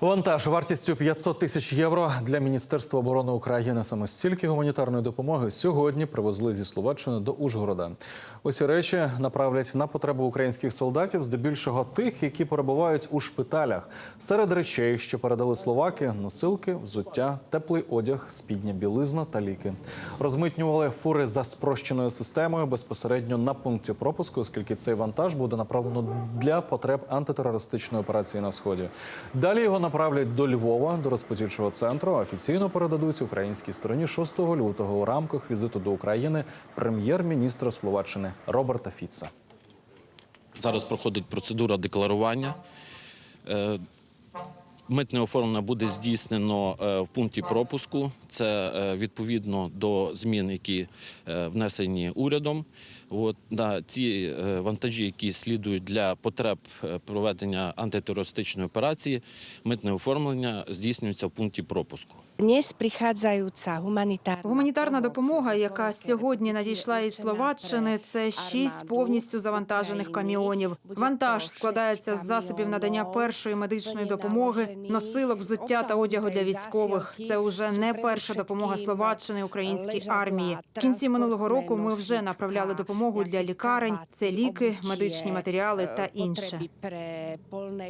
Вантаж вартістю 500 тисяч євро для Міністерства оборони України. Саме стільки гуманітарної допомоги сьогодні привезли зі Словаччини до Ужгорода. Усі речі направлять на потреби українських солдатів, здебільшого тих, які перебувають у шпиталях. Серед речей, що передали словаки, носилки, взуття, теплий одяг, спідня білизна та ліки. Розмитнювали фури за спрощеною системою безпосередньо на пункті пропуску, оскільки цей вантаж буде направлено для потреб антитерористичної операції на сході. Далі його направлять до Львова, до розподільчого центру. Офіційно передадуть українській стороні 6 лютого у рамках візиту до України прем'єр-міністра Словаччини Роберта Фіца. Зараз проходить процедура декларування. Митне оформлення буде здійснено е, в пункті пропуску. Це е, відповідно до змін, які е, внесені урядом. От, на ці вантажі, які слідують для потреб проведення антитерористичної операції, митне оформлення здійснюється в пункті пропуску. Гуманітарна допомога, яка сьогодні надійшла із Словаччини, це шість повністю завантажених каміонів. Вантаж складається з засобів надання першої медичної допомоги, носилок, взуття та одягу для військових. Це вже не перша допомога Словаччини українській армії. В кінці минулого року ми вже направляли допомогу для лікарень. Це ліки, медичні матеріали та е, інше. pre polné